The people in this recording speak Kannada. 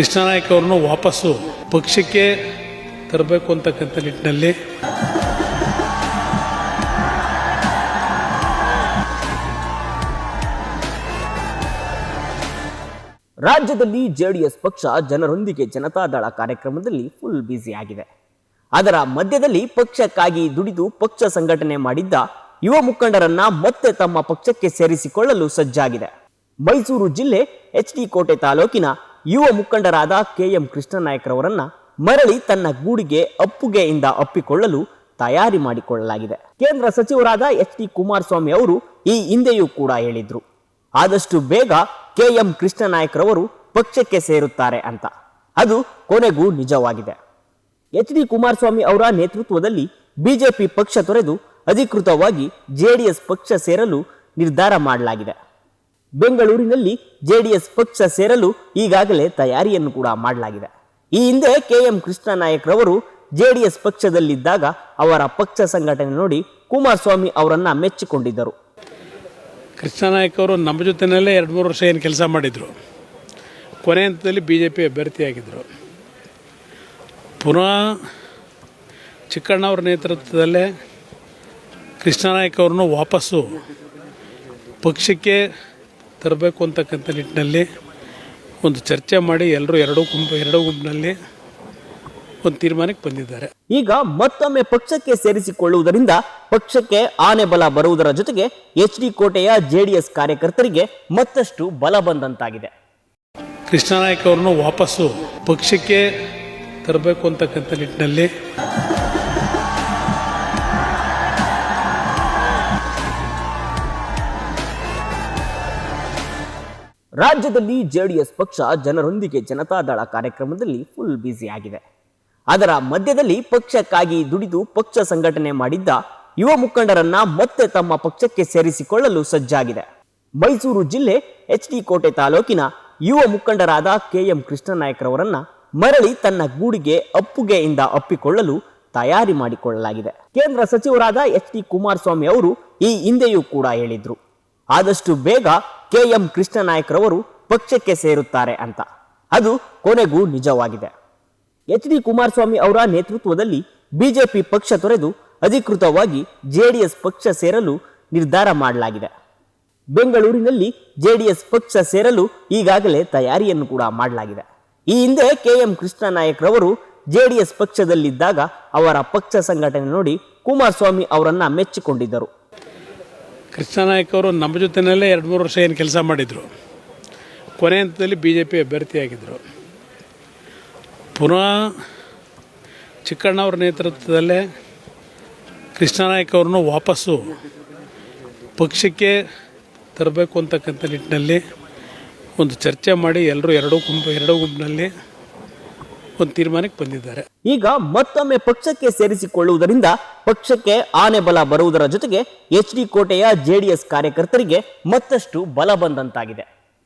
ಕೃಷ್ಣನಾಯ್ಕ ಅವ್ರನ್ನು ವಾಪಸ್ಸು ಪಕ್ಷಕ್ಕೆ ತರಬೇಕು ಅಂತಕ್ಕಂಥ ನಿಟ್ಟಿನಲ್ಲಿ. ರಾಜ್ಯದಲ್ಲಿ ಜೆಡಿಎಸ್ ಪಕ್ಷ ಜನರೊಂದಿಗೆ ಜನತಾದಳ ಕಾರ್ಯಕ್ರಮದಲ್ಲಿ ಫುಲ್ ಬ್ಯುಸಿ ಆಗಿದೆ. ಅದರ ಮಧ್ಯದಲ್ಲಿ ಪಕ್ಷಕ್ಕಾಗಿ ದುಡಿದು ಪಕ್ಷ ಸಂಘಟನೆ ಮಾಡಿದ್ದ ಯುವ ಮುಖಂಡರನ್ನ ಮತ್ತೆ ತಮ್ಮ ಪಕ್ಷಕ್ಕೆ ಸೇರಿಸಿಕೊಳ್ಳಲು ಸಜ್ಜಾಗಿದೆ. ಮೈಸೂರು ಜಿಲ್ಲೆ ಎಚ್ ಡಿ ಕೋಟೆ ತಾಲೂಕಿನ ಯುವ ಮುಖಂಡರಾದ ಕೆಎಂ ಕೃಷ್ಣನಾಯಕರವರನ್ನ ಮರಳಿ ತನ್ನ ಗೂಡಿಗೆ ಅಪ್ಪುಗೆಯಿಂದ ಅಪ್ಪಿಕೊಳ್ಳಲು ತಯಾರಿ ಮಾಡಿಕೊಳ್ಳಲಾಗಿದೆ. ಕೇಂದ್ರ ಸಚಿವರಾದ ಎಚ್ ಡಿ ಕುಮಾರಸ್ವಾಮಿ ಅವರು ಈ ಹಿಂದೆಯೂ ಕೂಡ ಹೇಳಿದ್ರು. ಆದಷ್ಟು ಬೇಗ ಕೆಎಂ ಕೃಷ್ಣನಾಯಕರವರು ಪಕ್ಷಕ್ಕೆ ಸೇರುತ್ತಾರೆ ಅಂತ. ಅದು ಕೊನೆಗೂ ನಿಜವಾಗಿದೆ. ಎಚ್ ಡಿ ಕುಮಾರಸ್ವಾಮಿ ಅವರ ನೇತೃತ್ವದಲ್ಲಿ ಬಿಜೆಪಿ ಪಕ್ಷ ತೊರೆದು ಅಧಿಕೃತವಾಗಿ ಜೆಡಿಎಸ್ ಪಕ್ಷ ಸೇರಲು ನಿರ್ಧಾರ ಮಾಡಲಾಗಿದೆ. ಬೆಂಗಳೂರಿನಲ್ಲಿ ಜೆಡಿಎಸ್ ಪಕ್ಷ ಸೇರಲು ಈಗಾಗಲೇ ತಯಾರಿಯನ್ನು ಕೂಡ ಮಾಡಲಾಗಿದೆ. ಈ ಹಿಂದೆ ಕೆ ಕೆಎಂ ಕೃಷ್ಣನಾಯಕರವರು ಜೆಡಿಎಸ್ ಪಕ್ಷದಲ್ಲಿದ್ದಾಗ ಅವರ ಪಕ್ಷ ಸಂಘಟನೆ ನೋಡಿ ಕುಮಾರಸ್ವಾಮಿ ಅವರನ್ನ ಮೆಚ್ಚಿಕೊಂಡಿದ್ದರು. ಕೃಷ್ಣನಾಯ್ಕ ಅವರು ನಮ್ಮ ಜೊತೆಯಲ್ಲೇ ಎರಡು ಮೂರು ವರ್ಷ ಏನು ಕೆಲಸ ಮಾಡಿದರು. ಕೊನೆ ಹಂತದಲ್ಲಿ ಬಿ ಜೆ ಪಿ ಅಭ್ಯರ್ಥಿಯಾಗಿದ್ದರು ಪುನಃ ಚಿಕ್ಕಣ್ಣವ್ರ ನೇತೃತ್ವದಲ್ಲೇ ಕೃಷ್ಣನಾಯ್ಕ ಅವ್ರನ್ನು ವಾಪಸ್ಸು ಪಕ್ಷಕ್ಕೆ ತರಬೇಕು ಅಂತಕ್ಕಂಥ ನಿಟ್ಟಿನಲ್ಲಿ ಒಂದು ಚರ್ಚೆ ಮಾಡಿ ಎಲ್ಲರೂ ಎರಡೂ ಗುಂಪು ಎರಡೂ ಗುಂಪಿನಲ್ಲಿ ಒಂದು ತೀರ್ಮಾನಕ್ಕೆ ಬಂದಿದ್ದಾರೆ. ಈಗ ಮತ್ತೊಮ್ಮೆ ಪಕ್ಷಕ್ಕೆ ಸೇರಿಸಿಕೊಳ್ಳುವುದರಿಂದ ಪಕ್ಷಕ್ಕೆ ಆನೆ ಬಲ ಬರುವುದರ ಜೊತೆಗೆ ಎಚ್ ಡಿ ಕೋಟೆಯ ಜೆಡಿಎಸ್ ಕಾರ್ಯಕರ್ತರಿಗೆ ಮತ್ತಷ್ಟು ಬಲ ಬಂದಂತಾಗಿದೆ. ಕೃಷ್ಣನಾಯ್ಕ ಅವರನ್ನು ವಾಪಸ್ಸು ಪಕ್ಷಕ್ಕೆ ತರಬೇಕು ಅಂತಕ್ಕಂಥ ನಿಟ್ಟಿನಲ್ಲಿ ರಾಜ್ಯದಲ್ಲಿ ಜೆಡಿಎಸ್ ಪಕ್ಷ ಜನರೊಂದಿಗೆ ಜನತಾದಳ ಕಾರ್ಯಕ್ರಮದಲ್ಲಿ ಫುಲ್ ಬ್ಯುಸಿ ಆಗಿದೆ. ಅದರ ಮಧ್ಯದಲ್ಲಿ ಪಕ್ಷಕ್ಕಾಗಿ ದುಡಿದು ಪಕ್ಷ ಸಂಘಟನೆ ಮಾಡಿದ್ದ ಯುವ ಮುಖಂಡರನ್ನ ಮತ್ತೆ ತಮ್ಮ ಪಕ್ಷಕ್ಕೆ ಸೇರಿಸಿಕೊಳ್ಳಲು ಸಜ್ಜಾಗಿದೆ. ಮೈಸೂರು ಜಿಲ್ಲೆ ಎಚ್ ಡಿ ಕೋಟೆ ತಾಲೂಕಿನ ಯುವ ಮುಖಂಡರಾದ ಕೆಎಂ ಕೃಷ್ಣನಾಯಕರವರನ್ನ ಮರಳಿ ತನ್ನ ಗೂಡಿಗೆ ಅಪ್ಪುಗೆಯಿಂದ ಅಪ್ಪಿಕೊಳ್ಳಲು ತಯಾರಿ ಮಾಡಿಕೊಳ್ಳಲಾಗಿದೆ. ಕೇಂದ್ರ ಸಚಿವರಾದ ಎಚ್ ಡಿ ಕುಮಾರಸ್ವಾಮಿ ಅವರು ಈ ಹಿಂದೆಯೂ ಕೂಡ ಹೇಳಿದ್ರು. ಆದಷ್ಟು ಬೇಗ ಕೆಎಂ ಕೃಷ್ಣನಾಯಕರವರು ಪಕ್ಷಕ್ಕೆ ಸೇರುತ್ತಾರೆ ಅಂತ. ಅದು ಕೊನೆಗೂ ನಿಜವಾಗಿದೆ. ಎಚ್ ಡಿ ಕುಮಾರಸ್ವಾಮಿ ಅವರ ನೇತೃತ್ವದಲ್ಲಿ ಬಿಜೆಪಿ ಪಕ್ಷ ತೊರೆದು ಅಧಿಕೃತವಾಗಿ ಜೆಡಿಎಸ್ ಪಕ್ಷ ಸೇರಲು ನಿರ್ಧಾರ ಮಾಡಲಾಗಿದೆ. ಬೆಂಗಳೂರಿನಲ್ಲಿ ಜೆಡಿಎಸ್ ಪಕ್ಷ ಸೇರಲು ಈಗಾಗಲೇ ತಯಾರಿಯನ್ನು ಕೂಡ ಮಾಡಲಾಗಿದೆ. ಈ ಹಿಂದೆ ಕೆ ಎಂ ಕೃಷ್ಣನಾಯಕರವರು ಜೆಡಿಎಸ್ ಪಕ್ಷದಲ್ಲಿದ್ದಾಗ ಅವರ ಪಕ್ಷ ಸಂಘಟನೆ ನೋಡಿ ಕುಮಾರಸ್ವಾಮಿ ಅವರನ್ನ ಮೆಚ್ಚಿಕೊಂಡಿದ್ದರು. ಕೃಷ್ಣನಾಯ್ಕ ಅವರು ನಮ್ಮ ಜೊತೆಯಲ್ಲೇ ಎರಡು ಮೂರು ವರ್ಷ ಏನು ಕೆಲಸ ಮಾಡಿದರು. ಕೊನೆ ಹಂತದಲ್ಲಿ ಬಿ ಜೆ ಪಿ ಅಭ್ಯರ್ಥಿಯಾಗಿದ್ದರು ಪುನಃ ಚಿಕ್ಕಣ್ಣವ್ರ ನೇತೃತ್ವದಲ್ಲೇ ಕೃಷ್ಣನಾಯ್ಕ ಅವ್ರನ್ನು ವಾಪಸ್ಸು ಪಕ್ಷಕ್ಕೆ ತರಬೇಕು ಅಂತಕ್ಕಂಥ ನಿಟ್ಟಿನಲ್ಲಿ ಒಂದು ಚರ್ಚೆ ಮಾಡಿ ಎಲ್ಲರೂ ಎರಡೂ ಗುಂಪು ಎರಡೂ ಗುಂಪಿನಲ್ಲಿ ಒಂದು ತೀರ್ಮಾನಕ್ಕೆ ಬಂದಿದ್ದಾರೆ. ಈಗ ಮತ್ತೊಮ್ಮೆ ಪಕ್ಷಕ್ಕೆ ಸೇರಿಸಿಕೊಳ್ಳುವುದರಿಂದ ಪಕ್ಷಕ್ಕೆ ಆನೆ ಬಲ ಬರುವುದರ ಜೊತೆಗೆ ಎಚ್ ಡಿ ಕೋಟೆಯ ಜೆಡಿಎಸ್ ಕಾರ್ಯಕರ್ತರಿಗೆ ಮತ್ತಷ್ಟು ಬಲ ಬಂದಂತಾಗಿದೆ.